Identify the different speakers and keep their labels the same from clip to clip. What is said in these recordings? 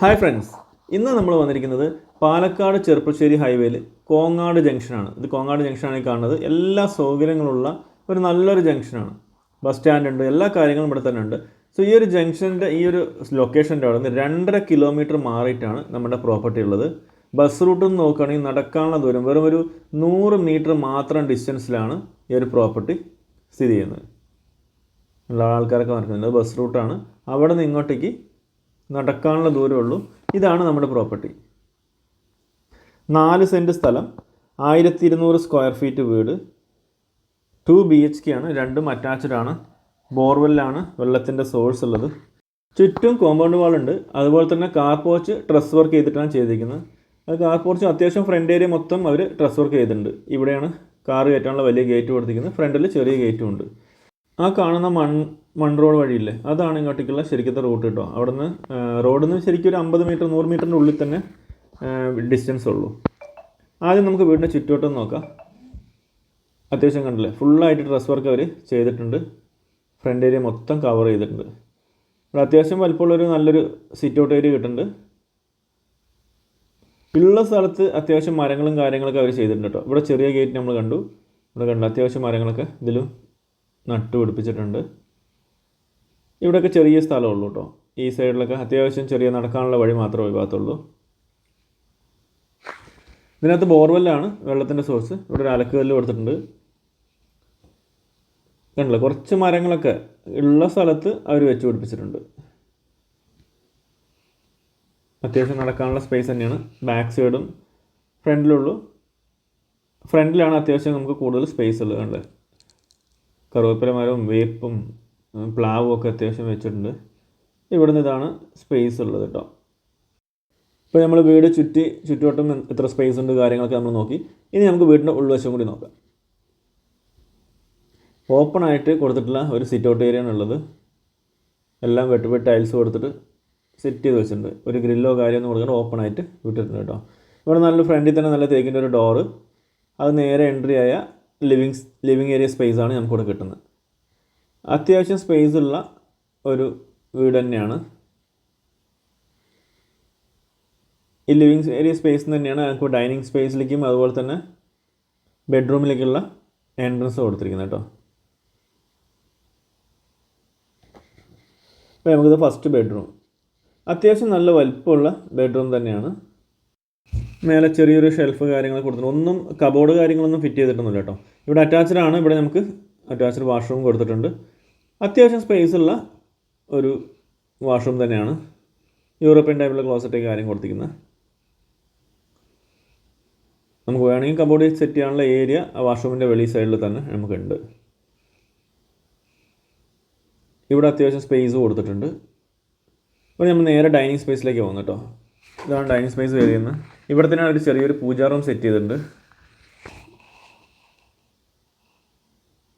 Speaker 1: Hi friends ഇന്ന് നമ്മൾ വന്നിരിക്കുന്നത് പാലക്കാട് ചെറുപ്പശ്ശേരി ഹൈവേയിൽ കോങ്ങാട് ജംഗ്ഷനാണ്. ഇത് കോങ്ങാട് ജംഗ്ഷനാണ് കാണുന്നത്. എല്ലാ സൗകര്യങ്ങളുള്ള ഒരു നല്ലൊരു ജംഗ്ഷനാണ്. ബസ് സ്റ്റാൻഡ് ഉണ്ട്. എല്ലാ കാര്യങ്ങളും ഇവിടെ തന്നെ ഉണ്ട്. സോ ഈ ഒരു ജംഗ്ഷന്റെ ഈ ഒരു ലൊക്കേഷന്റെ അവിടെ നിന്ന് രണ്ടര കിലോമീറ്റർ മാറിയിട്ടാണ് നമ്മുടെ പ്രോപ്പർട്ടി ഉള്ളത്. ബസ് റൂട്ടിൽ നിന്ന് നോക്കുകയാണെങ്കിൽ നടക്കാനുള്ള ദൂരം വെറും ഒരു നൂറ് മീറ്റർ മാത്രം ഡിസ്റ്റൻസിലാണ് ഈ ഒരു പ്രോപ്പർട്ടി സ്ഥിതി ചെയ്യുന്നത്. ഉള്ള ആൾക്കാരൊക്കെ നടക്കുന്നുണ്ട് ബസ് റൂട്ടാണ് അവിടെ നിന്ന് ഇങ്ങോട്ടേക്ക് നടക്കാനുള്ള ദൂരമുള്ളൂ ഇതാണ് നമ്മുടെ പ്രോപ്പർട്ടി നാല് സെന്റ് സ്ഥലം ആയിരത്തി ഇരുന്നൂറ് സ്ക്വയർ ഫീറ്റ് വീട് ടു ബി എച്ച് കെ ആണ്. രണ്ടും അറ്റാച്ച്ഡ് ആണ്. ബോർവെല്ലാണ് വെള്ളത്തിന്റെ സോഴ്സ് ഉള്ളത്. ചുറ്റും കോമ്പൗണ്ട് വാൾ ഉണ്ട്. അതുപോലെ തന്നെ കാർ പോർച്ച് ട്രസ് വർക്ക് ചെയ്തിട്ടാണ് ചെയ്തിരിക്കുന്നത്. അത് കാർ പോർച്ച് അത്യാവശ്യം ഫ്രണ്ട് ഏരിയ മൊത്തം അവർ ട്രസ് വർക്ക് ചെയ്തിട്ടുണ്ട്. ഇവിടെയാണ് കാർ കയറ്റാനുള്ള വലിയ ഗേറ്റ് കൊടുത്തിരിക്കുന്നത്. ഫ്രണ്ടിൽ ചെറിയ ഗേറ്റും ഉണ്ട്. ആ കാണുന്ന മൺ മൺ റോഡ് വഴിയില്ലേ? അതാണ് ഇങ്ങോട്ടേക്കുള്ള ശരിക്കത്തെ റൂട്ട് കേട്ടോ അവിടെ നിന്ന് റോഡിൽ നിന്ന് ശരിക്കും ഒരു അമ്പത് മീറ്റർ നൂറ് മീറ്ററിന്റെ ഉള്ളിൽ തന്നെ ഡിസ്റ്റൻസ് ഉള്ളൂ. ആദ്യം നമുക്ക് വീടിന്റെ ചുറ്റുവട്ടം നോക്കാം. അത്യാവശ്യം കണ്ടില്ലേ? ഫുള്ളായിട്ട് ഡ്രസ് വർക്ക് അവർ ചെയ്തിട്ടുണ്ട്. ഫ്രണ്ട് ഏരിയ മൊത്തം കവർ ചെയ്തിട്ടുണ്ട്. ഇവിടെ അത്യാവശ്യം വലുപ്പമുള്ളൊരു നല്ലൊരു സിറ്റ് ഔട്ട് ഏരിയ കിട്ടുന്നുണ്ട്. ഉള്ള സ്ഥലത്ത് അത്യാവശ്യം മരങ്ങളും കാര്യങ്ങളൊക്കെ അവർ ചെയ്തിട്ടുണ്ട് കേട്ടോ ഇവിടെ ചെറിയ ഗേറ്റ് നമ്മൾ കണ്ടു. ഇവിടെ കണ്ടു അത്യാവശ്യം മരങ്ങളൊക്കെ ഇതിലും നട്ടു പിടിപ്പിച്ചിട്ടുണ്ട്. ഇവിടെയൊക്കെ ചെറിയ സ്ഥലമുള്ളൂ കേട്ടോ. ഈ സൈഡിലൊക്കെ അത്യാവശ്യം ചെറിയ നടക്കാനുള്ള വഴി മാത്രമേ ഒഴിവാകത്തുള്ളൂ. ഇതിനകത്ത് ബോർവെല്ലാണ് വെള്ളത്തിന്റെ സോഴ്സ്. ഇവിടെ ഒരു അലക്കുകല്ല് കൊടുത്തിട്ടുണ്ട്. കണ്ടില്ല? കുറച്ച് മരങ്ങളൊക്കെ ഉള്ള സ്ഥലത്ത് അവർ വെച്ച് പിടിപ്പിച്ചിട്ടുണ്ട്. അത്യാവശ്യം നടക്കാനുള്ള സ്പേസ് തന്നെയാണ്. ബാക്ക് സൈഡും ഫ്രണ്ടിലുള്ളൂ ഫ്രണ്ടിലാണ് അത്യാവശ്യം നമുക്ക് കൂടുതൽ സ്പേസ് ഉള്ളത് കണ്ടത് കറുവേപ്പില മരവും വേപ്പും പ്ലാവും ഒക്കെ അത്യാവശ്യം വെച്ചിട്ടുണ്ട്. ഇവിടുന്ന് ഇതാണ് സ്പേസ് ഉള്ളത് കേട്ടോ ഇപ്പോൾ നമ്മൾ വീട് ചുറ്റി ചുറ്റുവട്ടം എത്ര സ്പേസ് ഉണ്ട് കാര്യങ്ങളൊക്കെ നമ്മൾ നോക്കി. ഇനി നമുക്ക് വീടിന്റെ ഉൾവശം കൂടി നോക്കാം. ഓപ്പൺ ആയിട്ട് കൊടുത്തിട്ടുള്ള ഒരു സിറ്റ് ഔട്ട് ഏരിയ ഉള്ളത്. എല്ലാം വെട്ടി വെട്ട് ടൈൽസ് കൊടുത്തിട്ട് സെറ്റ് ചെയ്ത് വെച്ചിട്ടുണ്ട്. ഒരു ഗ്രില്ലോ കാര്യമൊന്നും കൊടുക്കാണ്ട് ഓപ്പൺ ആയിട്ട് വിട്ടിട്ടുണ്ട് കേട്ടോ ഇവിടെ നല്ല ഫ്രണ്ടിൽ തന്നെ നല്ല തേക്കിന്റെ ഒരു ഡോറ് അത് നേരെ എൻട്രി ആയ ലിവിങ് ലിവിങ് ഏരിയ സ്പേസ് ആണ് നമുക്കിവിടെ കിട്ടുന്നത്. അത്യാവശ്യം സ്പേസ് ഉള്ള ഒരു വീട് തന്നെയാണ്. ഈ ലിവിങ് ഏരിയ സ്പേസ് തന്നെയാണ് നമുക്ക് ഡൈനിങ് സ്പേസിലേക്കും അതുപോലെ തന്നെ ബെഡ്റൂമിലേക്കുള്ള എൻട്രൻസ് കൊടുത്തിരിക്കുന്നത് കേട്ടോ. അപ്പോൾ നമുക്കിത് ഫസ്റ്റ് ബെഡ്റൂം അത്യാവശ്യം നല്ല വലിപ്പമുള്ള ബെഡ്റൂം തന്നെയാണ്. മേലെ ചെറിയൊരു ഷെൽഫ് കാര്യങ്ങൾ കൊടുത്തിട്ടുണ്ട്. ഒന്നും കബോർഡ് കാര്യങ്ങളൊന്നും ഫിറ്റ് ചെയ്തിട്ടൊന്നുമില്ല കേട്ടോ. ഇവിടെ അറ്റാച്ച്ഡ് ആണ്. ഇവിടെ നമുക്ക് അറ്റാച്ച്ഡ് വാഷ്റൂം കൊടുത്തിട്ടുണ്ട്. അത്യാവശ്യം സ്പേസ് ഉള്ള ഒരു വാഷ്റൂം തന്നെയാണ്. യൂറോപ്യൻ ടൈപ്പിലുള്ള ക്ലോസറ്റ് കാര്യം കൊടുത്തിരിക്കുന്നത് നമുക്ക് വേണമെങ്കിൽ കബോർഡ് സെറ്റ് ചെയ്യാനുള്ള ഏരിയ ആ വാഷ്റൂമിന്റെ വെളി സൈഡിൽ തന്നെ നമുക്കുണ്ട്. ഇവിടെ അത്യാവശ്യം സ്പേസ് കൊടുത്തിട്ടുണ്ട്. അപ്പോൾ നമ്മൾ നേരെ ഡൈനിങ് സ്പേസിലേക്ക് പോകുന്നു കേട്ടോ. ഇതാണ് ഡൈനിങ് സ്പേസ് വരുന്നത് ഇവിടെ തന്നെയാണ് ഒരു ചെറിയൊരു പൂജാ റൂം സെറ്റ് ചെയ്തിട്ടുണ്ട്.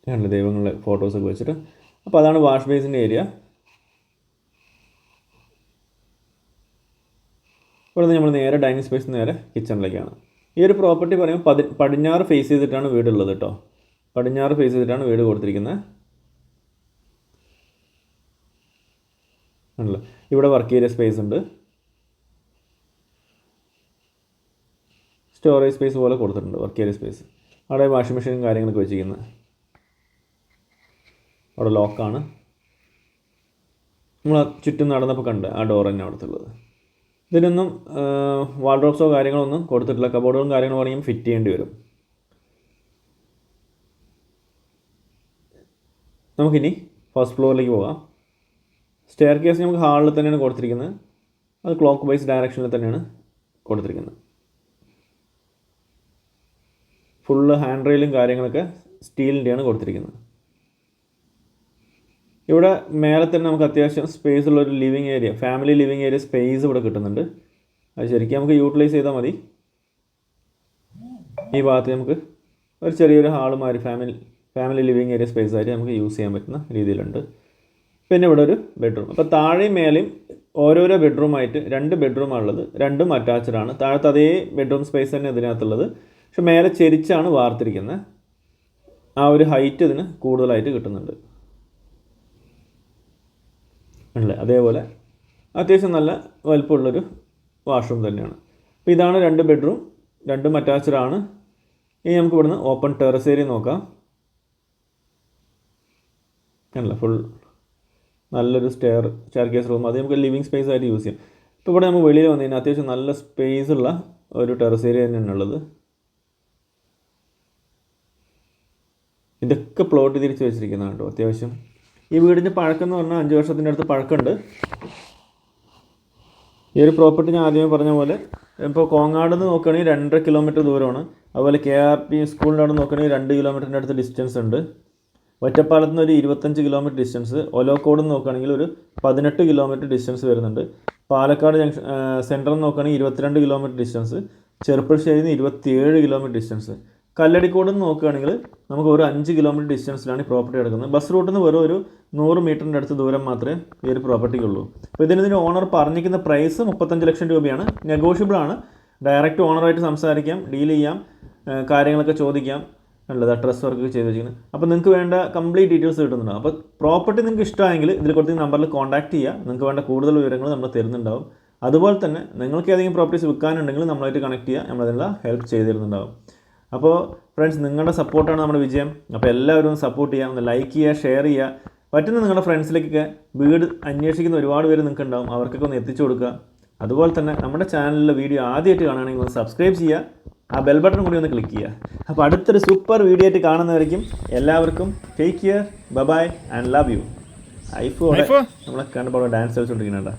Speaker 1: കണ്ടില്ലേ ദൈവങ്ങളുടെ ഫോട്ടോസൊക്കെ വെച്ചിട്ട്. അപ്പോൾ അതാണ് വാഷ് ബേസിന്റെ ഏരിയ ഇവിടെ നിന്ന് നമ്മൾ നേരെ ഡൈനിങ് സ്പേസ് നേരെ കിച്ചണിലേക്കാണ് ഈ ഒരു പ്രോപ്പർട്ടി പറയുമ്പോൾ പതി പടിഞ്ഞാറ് ഫേസ് ചെയ്തിട്ടാണ് വീടുള്ളത് കേട്ടോ. പടിഞ്ഞാറ് ഫേസ് ചെയ്തിട്ടാണ് വീട് കൊടുത്തിരിക്കുന്നത് ആണല്ലോ ഇവിടെ വർക്ക് ഏരിയ സ്പേസ് ഉണ്ട്. സ്റ്റോറേജ് സ്പേസ് പോലെ കൊടുത്തിട്ടുണ്ട് വർക്ക് ഏരിയ സ്പേസ് അവിടെ വാഷിംഗ് മെഷീനും കാര്യങ്ങളൊക്കെ വെച്ചിരിക്കുന്നത് അവിടെ ലോക്കാണ് നമ്മൾ ചുറ്റും നടന്നപ്പോൾ കണ്ട് ആ ഡോർ തന്നെ അവിടുത്തുള്ളത്. ഇതിനൊന്നും വാൾഡ്രോപ്സോ കാര്യങ്ങളൊന്നും കൊടുത്തിട്ടില്ല. കബോർഡുകളും കാര്യങ്ങളും വേണമെങ്കിൽ ഫിറ്റ് ചെയ്യേണ്ടി വരും. നമുക്കിനി ഫസ്റ്റ് ഫ്ലോറിലേക്ക് പോകാം. സ്റ്റെയർ കേസ് നമുക്ക് ഹാളിൽ തന്നെയാണ് കൊടുത്തിരിക്കുന്നത് അത് ക്ലോക്ക് വൈസ് ഡയറക്ഷനിൽ തന്നെയാണ് കൊടുത്തിരിക്കുന്നത് ഫുള്ള് ഹാൻഡ് റെയിലും കാര്യങ്ങളൊക്കെ സ്റ്റീലിന്റെയാണ് കൊടുത്തിരിക്കുന്നത്. ഇവിടെ മേലെ തന്നെ നമുക്ക് അത്യാവശ്യം സ്പേസ് ഉള്ള ഒരു living area family living area space ഇവിടെ കിട്ടുന്നുണ്ട്. അത് ശരിക്കും നമുക്ക് യൂട്ടിലൈസ് ചെയ്താൽ മതി. ഈ ഭാഗത്ത് നമുക്ക് ഒരു ചെറിയൊരു hall family family living area space ആയിട്ട് നമുക്ക് യൂസ് ചെയ്യാൻ പറ്റുന്ന രീതിയിലുണ്ട്. പിന്നെ ഇവിടെ ഒരു ബെഡ്റൂം അപ്പോൾ താഴെയും മേലെയും ഓരോരോ ബെഡ്റൂമായിട്ട് രണ്ട് ബെഡ്റൂമാണുള്ളത് രണ്ടും അറ്റാച്ച്ഡ് ആണ്. താഴത്തെ അതേ ബെഡ്റൂം സ്പേസ് തന്നെ ഇതിനകത്തുള്ളത്. പക്ഷെ മേലെ ചെരിച്ചാണ് വാർത്തിരിക്കുന്നത്. ആ ഒരു ഹൈറ്റ് ഇതിന് കൂടുതലായിട്ട് കിട്ടുന്നുണ്ട്. അല്ലേ? അതേപോലെ അത്യാവശ്യം നല്ല വലുപ്പമുള്ളൊരു വാഷ്റൂം തന്നെയാണ്. അപ്പോൾ ഇതാണ് രണ്ട് ബെഡ്റൂം രണ്ടും അറ്റാച്ച്ഡാണ് ഇനി നമുക്ക് ഇവിടുന്ന് ഓപ്പൺ ടെറസ് ഏരിയ നോക്കാം. അല്ല ഫുൾ നല്ലൊരു സ്റ്റെയർ സ്റ്റെയർ കേസ് റൂം അത് നമുക്ക് ലിവിങ് സ്പേസ് ആയിട്ട് യൂസ് ചെയ്യാം. ഇപ്പോൾ ഇവിടെ നമുക്ക് വെളിയിൽ വന്നു കഴിഞ്ഞാൽ അത്യാവശ്യം നല്ല സ്പേസ് ഉള്ള ഒരു ടെറസ് ഏരിയ തന്നെയാണ് ഇതൊക്കെ പ്ലോട്ട് തിരിച്ച് വെച്ചിരിക്കുന്നത് കേട്ടോ അത്യാവശ്യം. ഈ വീടിന്റെ പഴക്കം എന്ന് പറഞ്ഞാൽ അഞ്ച് വർഷത്തിന്റെ അടുത്ത് പഴക്കമുണ്ട്. ഈ ഒരു പ്രോപ്പർട്ടി ഞാൻ ആദ്യമേ പറഞ്ഞ പോലെ ഇപ്പോൾ കോങ്ങാട് നിന്ന് നോക്കുകയാണെങ്കിൽ രണ്ടര കിലോമീറ്റർ ദൂരമാണ്. അതുപോലെ കെ ആർ പി സ്കൂളിന്റെ അവിടെ നോക്കുകയാണെങ്കിൽ രണ്ട് കിലോമീറ്ററിന്റെ അടുത്ത് ഡിസ്റ്റൻസ് ഉണ്ട്. ഒറ്റപ്പാലത്ത് നിന്ന് ഒരു ഇരുപത്തഞ്ച് കിലോമീറ്റർ ഡിസ്റ്റൻസ് ഒലോക്കോട് നിന്ന് നോക്കുകയാണെങ്കിൽ ഒരു പതിനെട്ട് കിലോമീറ്റർ ഡിസ്റ്റൻസ് വരുന്നുണ്ട്. പാലക്കാട് ജംഗ്ഷൻ നിന്ന് നോക്കുകയാണെങ്കിൽ ഇരുപത്തിരണ്ട് കിലോമീറ്റർ ഡിസ്റ്റൻസ് ചെറുപ്പശ്ശേരിയിൽ നിന്ന് ഇരുപത്തിയേഴ് കിലോമീറ്റർ ഡിസ്റ്റൻസ് കല്ലടിക്കോട് നിന്ന് നോക്കുകയാണെങ്കിൽ നമുക്ക് ഒരു അഞ്ച് കിലോമീറ്റർ ഡിസ്റ്റൻസിലാണ് ഈ പ്രോപ്പർട്ടി കിടക്കുന്നത്. ബസ് റൂട്ടിൽ നിന്ന് വെറും ഒരു നൂറ് മീറ്ററിന്റെ അടുത്ത് ദൂരം മാത്രമേ ഈ ഒരു പ്രോപ്പർട്ടിക്കുള്ളൂ അപ്പോൾ ഇതിന് ഇതിന് ഓണർ പറഞ്ഞിരിക്കുന്ന പ്രൈസ് മുപ്പത്തഞ്ച് ലക്ഷം രൂപയാണ്. നെഗോഷ്യബിൾ ആണ്. ഡയറക്റ്റ് ഓണറായിട്ട് സംസാരിക്കാം ഡീൽ ചെയ്യാം കാര്യങ്ങളൊക്കെ ചോദിക്കാം. ഉള്ളത് അഡ്രസ് വർക്ക് ചെയ്ത് വെച്ചിരിക്കുന്നത് അപ്പോൾ നിങ്ങൾക്ക് വേണ്ട കംപ്ലീറ്റ് ഡീറ്റെയിൽസ് കിട്ടുന്നുണ്ടാവും. അപ്പോൾ പ്രോപ്പർട്ടി നിങ്ങൾക്ക് ഇഷ്ടമായെങ്കിൽ ഇതിൽ കൊടുത്ത നമ്പറിൽ കോൺടാക്ട് ചെയ്യുക. നിങ്ങൾക്ക് വേണ്ട കൂടുതൽ വിവരങ്ങൾ നമ്മൾ തരുന്നുണ്ടാവും. അതുപോലെ തന്നെ നിങ്ങൾക്ക് ഏതെങ്കിലും പ്രോപ്പർട്ടീസ് വിൽക്കാനുണ്ടെങ്കിൽ നമ്മളായിട്ട് കണക്ട് ചെയ്യുക. നമ്മളതിനുള്ള ഹെൽപ്പ് ചെയ്ത് തരുന്നുണ്ടാവും അപ്പോൾ ഫ്രണ്ട്സ് നിങ്ങളുടെ സപ്പോർട്ടാണ് നമ്മുടെ വിജയം. അപ്പോൾ എല്ലാവരും സപ്പോർട്ട് ചെയ്യുക ഒന്ന് ലൈക്ക് ചെയ്യുക ഷെയർ ചെയ്യുക. പറ്റുന്ന നിങ്ങളുടെ ഫ്രണ്ട്സിലേക്കൊക്കെ വീട് അന്വേഷിക്കുന്ന ഒരുപാട് പേര് നിങ്ങൾക്ക് ഉണ്ടാവും. അവർക്കൊക്കെ ഒന്ന് എത്തിച്ചു കൊടുക്കുക. അതുപോലെ തന്നെ നമ്മുടെ ചാനലിലെ വീഡിയോ ആദ്യമായിട്ട് കാണുകയാണെങ്കിൽ ഒന്ന് സബ്സ്ക്രൈബ് ചെയ്യുക. ആ ബെൽ ബട്ടൺ കൂടി ഒന്ന് ക്ലിക്ക് ചെയ്യുക. അപ്പോൾ അടുത്തൊരു സൂപ്പർ വീഡിയോ ആയിട്ട് കാണുന്നവരേക്കും എല്ലാവർക്കും take care bye and love you ഐഫോ? നമ്മളെ കണ്ടപ്പോൾ ഡാൻസ് കളിച്ചുകൊണ്ടിരിക്കുന്നുണ്ടാ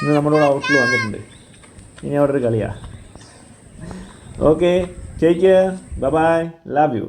Speaker 1: ഇന്ന് നമ്മളോട് ഔട്ടിൽ വന്നിട്ടുണ്ട്. ഇനി അവിടെ ഒരു കളിയാണ് okay take care bye love you